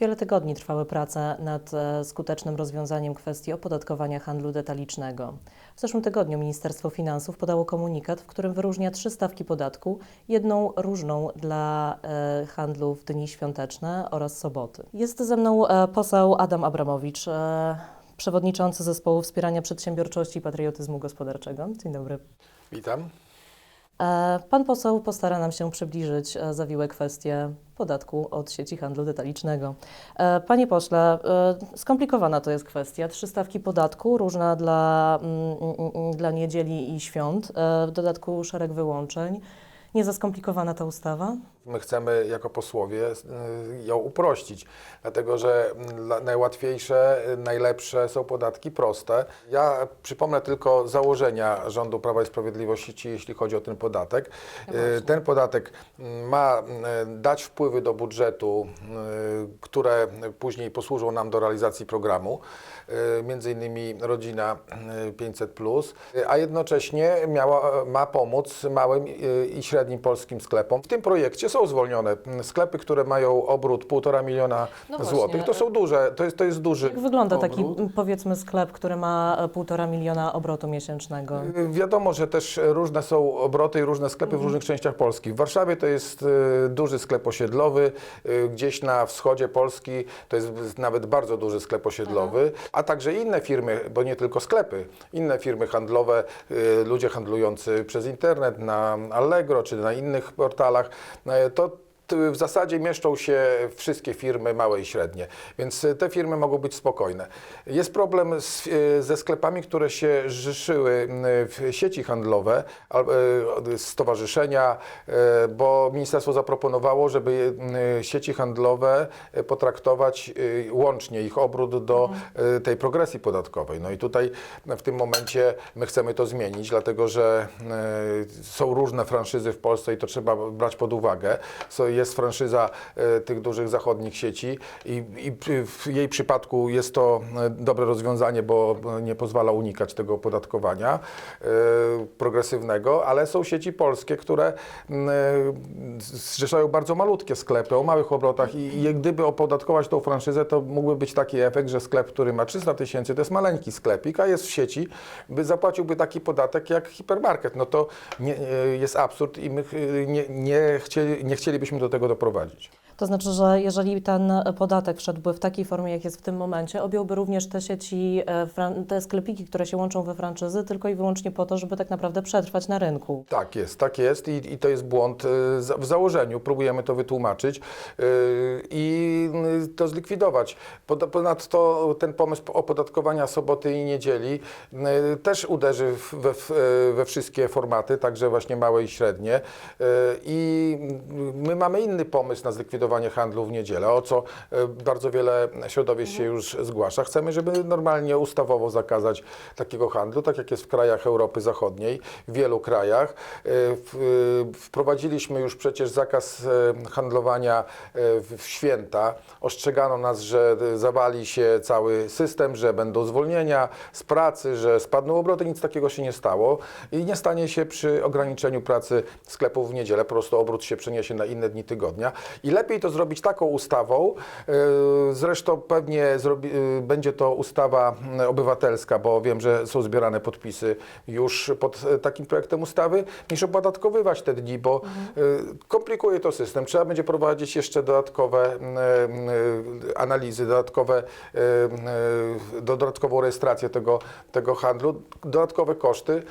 Wiele tygodni trwały prace nad e, skutecznym rozwiązaniem kwestii opodatkowania handlu detalicznego. W zeszłym tygodniu Ministerstwo Finansów podało komunikat, w którym wyróżnia trzy stawki podatku, jedną różną dla e, handlu w dni świąteczne oraz soboty. Jest ze mną e, poseł Adam Abramowicz, przewodniczący zespołu wspierania przedsiębiorczości i patriotyzmu gospodarczego. Dzień dobry. Witam. Pan poseł postara nam się przybliżyć zawiłe kwestie podatku od sieci handlu detalicznego. E, Panie pośle, e, skomplikowana to jest kwestia. Trzy stawki podatku, różna dla, mm, mm, mm, dla niedzieli i świąt, e, w dodatku szereg wyłączeń. Nie za skomplikowana ta ustawa? My chcemy jako posłowie y, ją uprościć, dlatego że mm, najłatwiejsze, y, najlepsze są podatki proste. Ja przypomnę tylko założenia rządu Prawa i Sprawiedliwości, jeśli chodzi o ten podatek. Y, Ten podatek mm, ma dać wpływy do budżetu, które później posłużą nam do realizacji programu, między innymi rodzina y, 500+, y, a jednocześnie miała, ma pomóc małym i średnim polskim sklepom. W tym projekcie są zwolnione mm, sklepy, które mają obrót 1,5 miliona No złotych. To są duże, to jest, to jest duży Jak wygląda taki, obrót. m, powiedzmy, sklep, który ma e, półtora miliona obrotu miesięcznego? Y, Wiadomo, że też różne są obroty i różne sklepy Mhm. w różnych częściach Polski. W Warszawie to jest y, duży sklep osiedlowy, y, gdzieś na wschodzie Polski to jest nawet bardzo duży sklep osiedlowy, a także inne firmy, bo nie tylko sklepy, inne firmy handlowe, ludzie handlujący przez internet na Allegro czy na innych portalach, y, to t- w zasadzie mieszczą się wszystkie firmy małe i średnie, więc te firmy mogą być spokojne. Jest problem z, y, ze sklepami, które się zrzeszyły y, w sieci handlowe, y, stowarzyszenia, y, bo ministerstwo zaproponowało, żeby sieci handlowe potraktować łącznie ich obrót do tej progresji podatkowej. No i tutaj w tym momencie my chcemy to zmienić, dlatego że są różne franszyzy w Polsce i to trzeba brać pod uwagę. So, jest franszyza y, tych dużych zachodnich sieci i, i w jej przypadku jest to y, dobre rozwiązanie, bo nie pozwala unikać tego opodatkowania y, progresywnego, ale są sieci polskie, które zrzeszają bardzo malutkie sklepy o małych obrotach i, i gdyby opodatkować tą franszyzę, to mógłby być taki efekt, że sklep, który ma 300 tysięcy, to jest maleńki sklepik, a jest w sieci, by zapłaciłby taki podatek jak hipermarket. No to nie, e, jest absurd i my e, nie, nie, chcieli, nie chcielibyśmy do tego doprowadzić. To znaczy, że jeżeli ten podatek wszedłby w takiej formie, jak jest w tym momencie, objąłby również te sieci, e, te sklepiki, które się łączą we franczyzy, tylko i wyłącznie po to, żeby tak naprawdę przetrwać na rynku. Tak jest, tak jest i, i to jest błąd za- w założeniu. Próbujemy to wytłumaczyć y, i y, to zlikwidować. Ponadto ten pomysł opodatkowania soboty i niedzieli też uderzy we, we wszystkie formaty, także właśnie małe i średnie. I my mamy inny pomysł na zlikwidowanie handlu w niedzielę, o co y, bardzo wiele środowisk się już zgłasza. Chcemy, żeby normalnie ustawowo zakazać takiego handlu, tak jak jest w krajach Europy Zachodniej, w wielu krajach. W- y, Wprowadziliśmy już przecież zakaz handlowania w święta. Ostrzegano nas, że zawali się cały system, że będą zwolnienia z pracy, że spadną obroty. Nic takiego się nie stało i nie stanie się przy ograniczeniu pracy sklepów w niedzielę. Po prostu obrót się przeniesie na inne dni tygodnia. I lepiej to zrobić taką ustawą. y, Zresztą pewnie zrobi, y, będzie to ustawa mm, obywatelska, bo wiem, że są zbierane podpisy już pod e, takim projektem ustawy, niż opodatkowywać te dni, bo y, komplikuje to system. Trzeba będzie prowadzić jeszcze dodatkowe mm, analizy, dodatkowe, y, dodatkową rejestrację tego, tego handlu, dodatkowe koszty.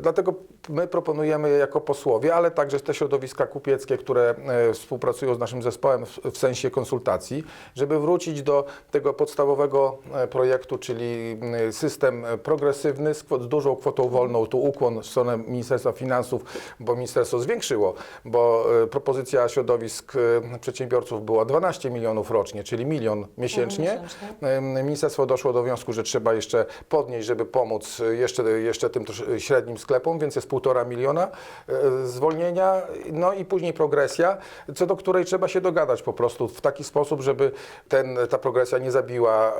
Dlatego my proponujemy jako posłowie, ale także te środowiska kupieckie, które e, współpracują z naszym zespołem w, w sensie konsultacji, żeby wrócić do tego podstawowego e, projektu, czyli mm, system e, progresywny z, kwot, z dużą kwotą wolną. Tu ukłon w stronę Ministerstwa Finansów, bo ministerstwo zwiększyło, bo e, propozycja środowisk e, przedsiębiorców była 12 milionów rocznie, czyli milion miesięcznie. Em, Ministerstwo doszło do wniosku, że trzeba jeszcze podnieść, żeby pomóc e, jeszcze, jeszcze tym średnim sklepom, więc jest półtora miliona e, zwolnienia, no i później progresja, co do której trzeba się dogadać dogadać po prostu w taki sposób, żeby ten, ta progresja nie zabiła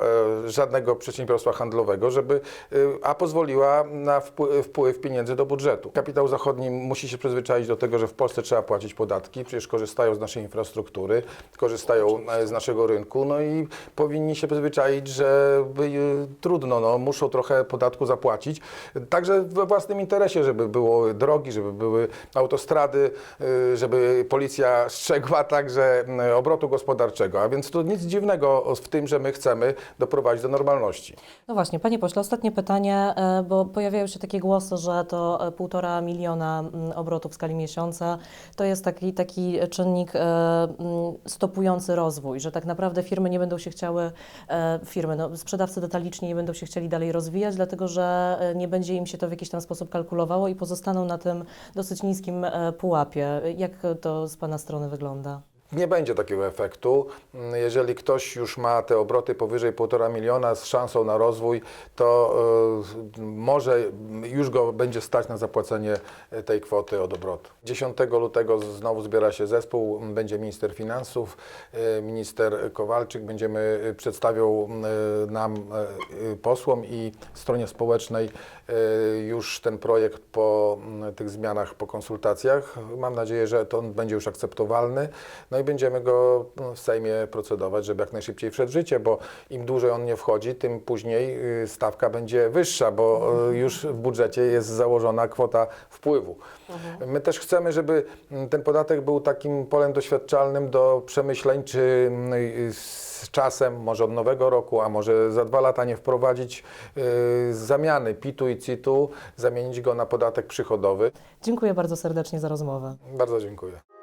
e, żadnego przedsiębiorstwa handlowego, żeby, e, a pozwoliła na wpływ, wpływ pieniędzy do budżetu. Kapitał zachodni musi się przyzwyczaić do tego, że w Polsce trzeba płacić podatki, przecież korzystają z naszej infrastruktury, korzystają e, z naszego rynku, no i powinni się przyzwyczaić, że trudno, no, muszą trochę podatku zapłacić, także we własnym interesie, żeby było drogi, żeby były autostrady, żeby policja strzegła także obrotu gospodarczego. A więc to nic dziwnego w tym, że my chcemy doprowadzić do normalności. No właśnie, panie pośle, ostatnie pytanie, e, bo pojawiają się takie głosy, że to e, półtora miliona obrotów w skali miesiąca to jest taki, taki czynnik e, stopujący rozwój, że tak naprawdę firmy nie będą się chciały, e, firmy, no, sprzedawcy detaliczni nie będą się chcieli dalej rozwijać, dlatego że e, nie będzie im się to w jakiś tam sposób kalkulowało i pozostaną na tym dosyć niskim e, pułapie. Jak to z pana strony wygląda? Nie będzie takiego efektu. Jeżeli ktoś już ma te obroty powyżej 1,5 miliona z szansą na rozwój, to y, może już go będzie stać na zapłacenie tej kwoty od obrotu. 10 lutego znowu zbiera się zespół, będzie minister finansów, y, minister Kowalczyk, będziemy przedstawiał nam posłom i stronie społecznej już ten projekt po mm, tych zmianach, po konsultacjach. Mam nadzieję, że to on będzie już akceptowalny. No i będziemy go no, w Sejmie procedować, żeby jak najszybciej wszedł w życie, bo im dłużej on nie wchodzi, tym później y, stawka będzie wyższa, bo y, już w budżecie jest założona kwota wpływu. My też chcemy, żeby mm, ten podatek był takim polem doświadczalnym do przemyśleń, czy mm, y, z czasem, może od nowego roku, a może za dwa lata nie wprowadzić zamiany PIT-u i CIT-u, zamienić go na podatek przychodowy. Dziękuję bardzo serdecznie za rozmowę. Bardzo dziękuję.